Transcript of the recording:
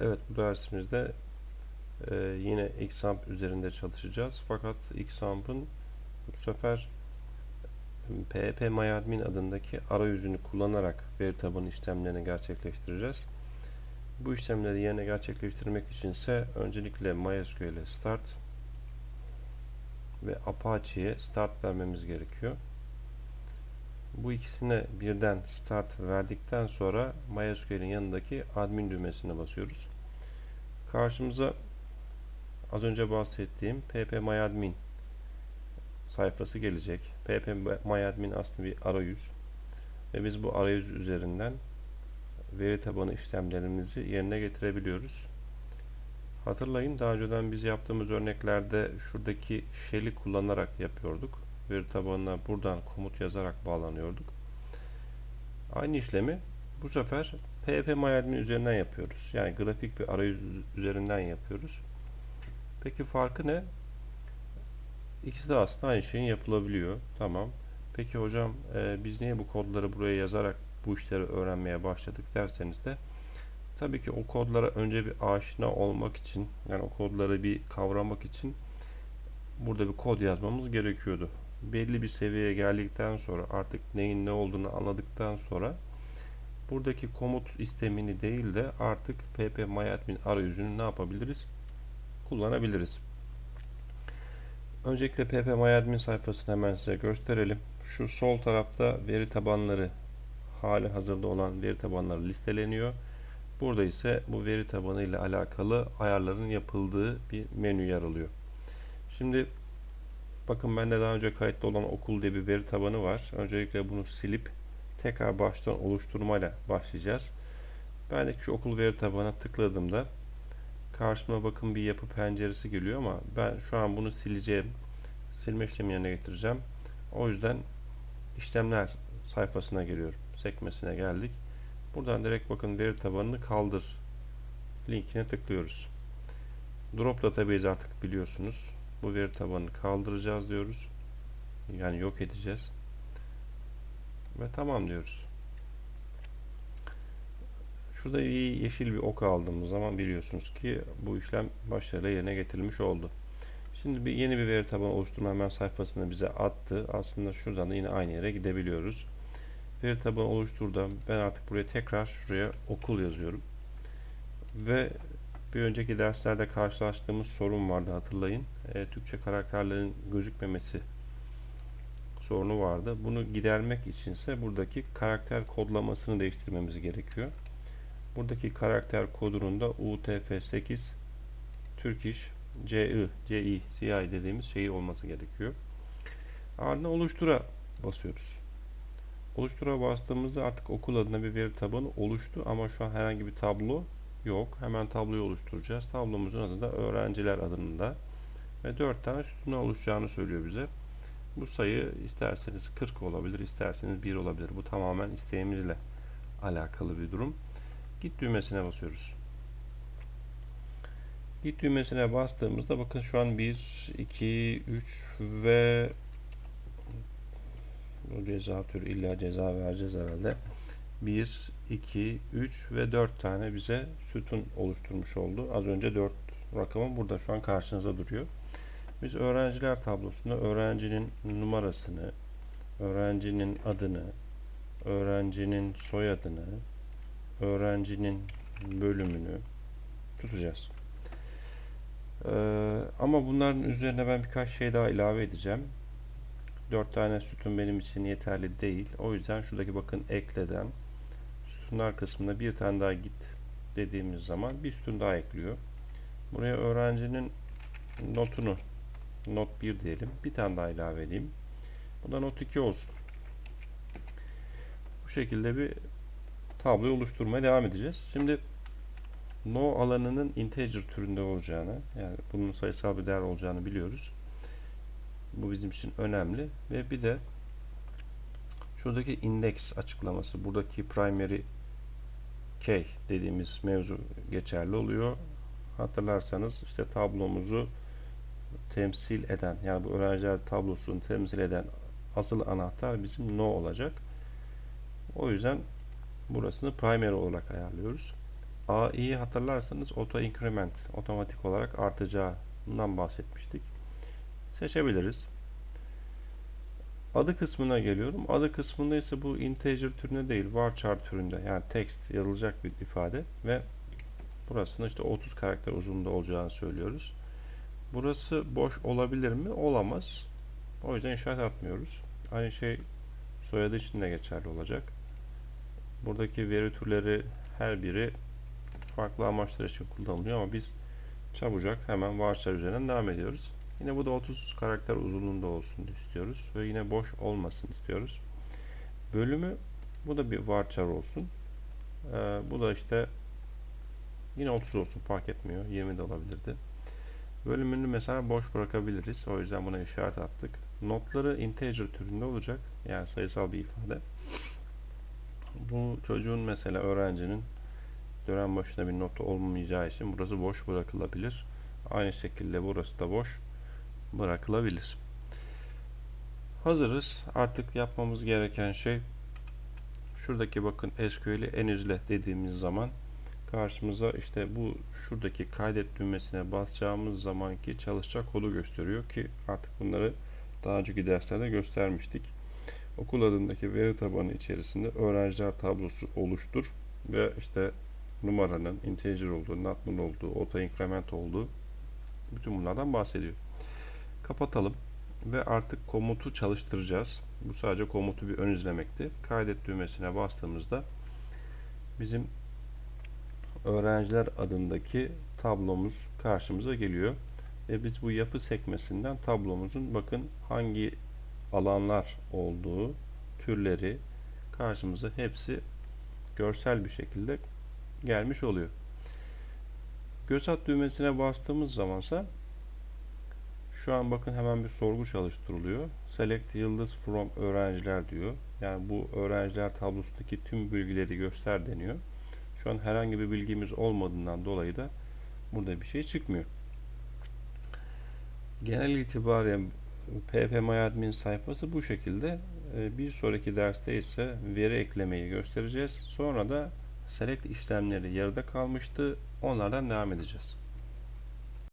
Evet bu dersimizde e, yine Xamp üzerinde çalışacağız. Fakat Xamp'ın bu sefer PHP adındaki arayüzünü kullanarak veri tabanı işlemlerini gerçekleştireceğiz. Bu işlemleri yerine gerçekleştirmek için ise öncelikle MySQL'e start ve Apache'ye start vermemiz gerekiyor. Bu ikisine birden start verdikten sonra MySQL'in yanındaki admin düğmesine basıyoruz. Karşımıza az önce bahsettiğim ppMyAdmin sayfası gelecek. ppMyAdmin aslında bir arayüz ve biz bu arayüz üzerinden veri tabanı işlemlerimizi yerine getirebiliyoruz. Hatırlayın daha önceden biz yaptığımız örneklerde şuradaki shell'i kullanarak yapıyorduk veri tabanına buradan komut yazarak bağlanıyorduk. Aynı işlemi bu sefer PHP üzerinden yapıyoruz. Yani grafik bir arayüz üzerinden yapıyoruz. Peki farkı ne? İkisi de aslında aynı şeyin yapılabiliyor. Tamam. Peki hocam e, biz niye bu kodları buraya yazarak bu işleri öğrenmeye başladık derseniz de tabii ki o kodlara önce bir aşina olmak için yani o kodları bir kavramak için burada bir kod yazmamız gerekiyordu belli bir seviyeye geldikten sonra artık neyin ne olduğunu anladıktan sonra buradaki komut istemini değil de artık ppMyAdmin arayüzünü ne yapabiliriz? Kullanabiliriz. Öncelikle ppMyAdmin sayfasını hemen size gösterelim. Şu sol tarafta veri tabanları hali hazırda olan veri tabanları listeleniyor. Burada ise bu veri tabanı ile alakalı ayarların yapıldığı bir menü yer alıyor. Şimdi Bakın bende daha önce kayıtlı olan okul diye bir veri tabanı var. Öncelikle bunu silip tekrar baştan oluşturmayla başlayacağız. Ben de şu okul veri tabanına tıkladığımda karşıma bakın bir yapı penceresi geliyor ama ben şu an bunu sileceğim. Silme işlemi yerine getireceğim. O yüzden işlemler sayfasına geliyorum. Sekmesine geldik. Buradan direkt bakın veri tabanını kaldır linkine tıklıyoruz. Drop database artık biliyorsunuz bu veri tabanını kaldıracağız diyoruz. Yani yok edeceğiz. Ve tamam diyoruz. Şurada yeşil bir ok aldığımız zaman biliyorsunuz ki bu işlem başarıyla yerine getirilmiş oldu. Şimdi bir yeni bir veri tabanı oluşturma hemen sayfasını bize attı. Aslında şuradan da yine aynı yere gidebiliyoruz. Veri tabanı oluşturdu. Ben artık buraya tekrar şuraya okul yazıyorum. Ve bir önceki derslerde karşılaştığımız sorun vardı hatırlayın. E, Türkçe karakterlerin gözükmemesi sorunu vardı. Bunu gidermek içinse buradaki karakter kodlamasını değiştirmemiz gerekiyor. Buradaki karakter kodunun da UTF-8 Turkish CI, CI, CI dediğimiz şeyi olması gerekiyor. Ardından oluştura basıyoruz. Oluştura bastığımızda artık okul adına bir veri tabanı oluştu ama şu an herhangi bir tablo yok. Hemen tabloyu oluşturacağız. Tablomuzun adı da öğrenciler adında ve 4 tane sütun oluşacağını söylüyor bize. Bu sayı isterseniz 40 olabilir, isterseniz 1 olabilir. Bu tamamen isteğimizle alakalı bir durum. Git düğmesine basıyoruz. Git düğmesine bastığımızda bakın şu an 1, 2, 3 ve bu ceza türü illa ceza vereceğiz herhalde. 1, 2, 3 ve 4 tane bize sütun oluşturmuş oldu. Az önce 4 rakamı burada şu an karşınıza duruyor. Biz öğrenciler tablosunda öğrencinin numarasını, öğrencinin adını, öğrencinin soyadını, öğrencinin bölümünü tutacağız. Ee, ama bunların üzerine ben birkaç şey daha ilave edeceğim. 4 tane sütun benim için yeterli değil. O yüzden şuradaki bakın ekleden sütunlar kısmında bir tane daha git dediğimiz zaman bir sütun daha ekliyor. Buraya öğrencinin notunu not 1 diyelim. Bir tane daha ilave edeyim. Bu da not 2 olsun. Bu şekilde bir tabloyu oluşturmaya devam edeceğiz. Şimdi no alanının integer türünde olacağını yani bunun sayısal bir değer olacağını biliyoruz. Bu bizim için önemli ve bir de şuradaki index açıklaması buradaki primary key dediğimiz mevzu geçerli oluyor. Hatırlarsanız işte tablomuzu temsil eden yani bu öğrenciler tablosunu temsil eden asıl anahtar bizim no olacak. O yüzden burasını primary olarak ayarlıyoruz. AI'yi hatırlarsanız auto increment otomatik olarak artacağından bahsetmiştik. Seçebiliriz. Adı kısmına geliyorum. Adı kısmında ise bu integer türünde değil, varchar türünde yani text yazılacak bir ifade ve burasında işte 30 karakter uzunluğunda olacağını söylüyoruz. Burası boş olabilir mi? Olamaz. O yüzden işaret atmıyoruz. Aynı şey soyadı için de geçerli olacak. Buradaki veri türleri her biri farklı amaçlar için kullanılıyor ama biz çabucak hemen varchar üzerinden devam ediyoruz. Yine bu da 30 karakter uzunluğunda olsun istiyoruz ve yine boş olmasın istiyoruz. Bölümü bu da bir varchar olsun. Ee, bu da işte yine 30 olsun fark etmiyor. 20 de olabilirdi. Bölümünü mesela boş bırakabiliriz. O yüzden buna işaret attık. Notları integer türünde olacak. Yani sayısal bir ifade. Bu çocuğun mesela öğrencinin dönem başına bir notu olmayacağı için burası boş bırakılabilir. Aynı şekilde burası da boş bırakılabilir. Hazırız. Artık yapmamız gereken şey şuradaki bakın SQL'i en üzle dediğimiz zaman karşımıza işte bu şuradaki kaydet düğmesine basacağımız zamanki çalışacak kodu gösteriyor ki artık bunları daha önceki derslerde göstermiştik. Okul adındaki veri tabanı içerisinde öğrenciler tablosu oluştur ve işte numaranın integer olduğu, not null olduğu, auto increment olduğu bütün bunlardan bahsediyor. Kapatalım ve artık komutu çalıştıracağız. Bu sadece komutu bir ön izlemekti. Kaydet düğmesine bastığımızda bizim öğrenciler adındaki tablomuz karşımıza geliyor. Ve biz bu yapı sekmesinden tablomuzun bakın hangi alanlar olduğu, türleri karşımıza hepsi görsel bir şekilde gelmiş oluyor. Göz at düğmesine bastığımız zamansa şu an bakın hemen bir sorgu çalıştırılıyor. Select yıldız from öğrenciler diyor. Yani bu öğrenciler tablosundaki tüm bilgileri göster deniyor. Şu an herhangi bir bilgimiz olmadığından dolayı da burada bir şey çıkmıyor. Genel itibariyle ppMyAdmin sayfası bu şekilde. Ee, bir sonraki derste ise veri eklemeyi göstereceğiz. Sonra da select işlemleri yarıda kalmıştı. Onlardan devam edeceğiz.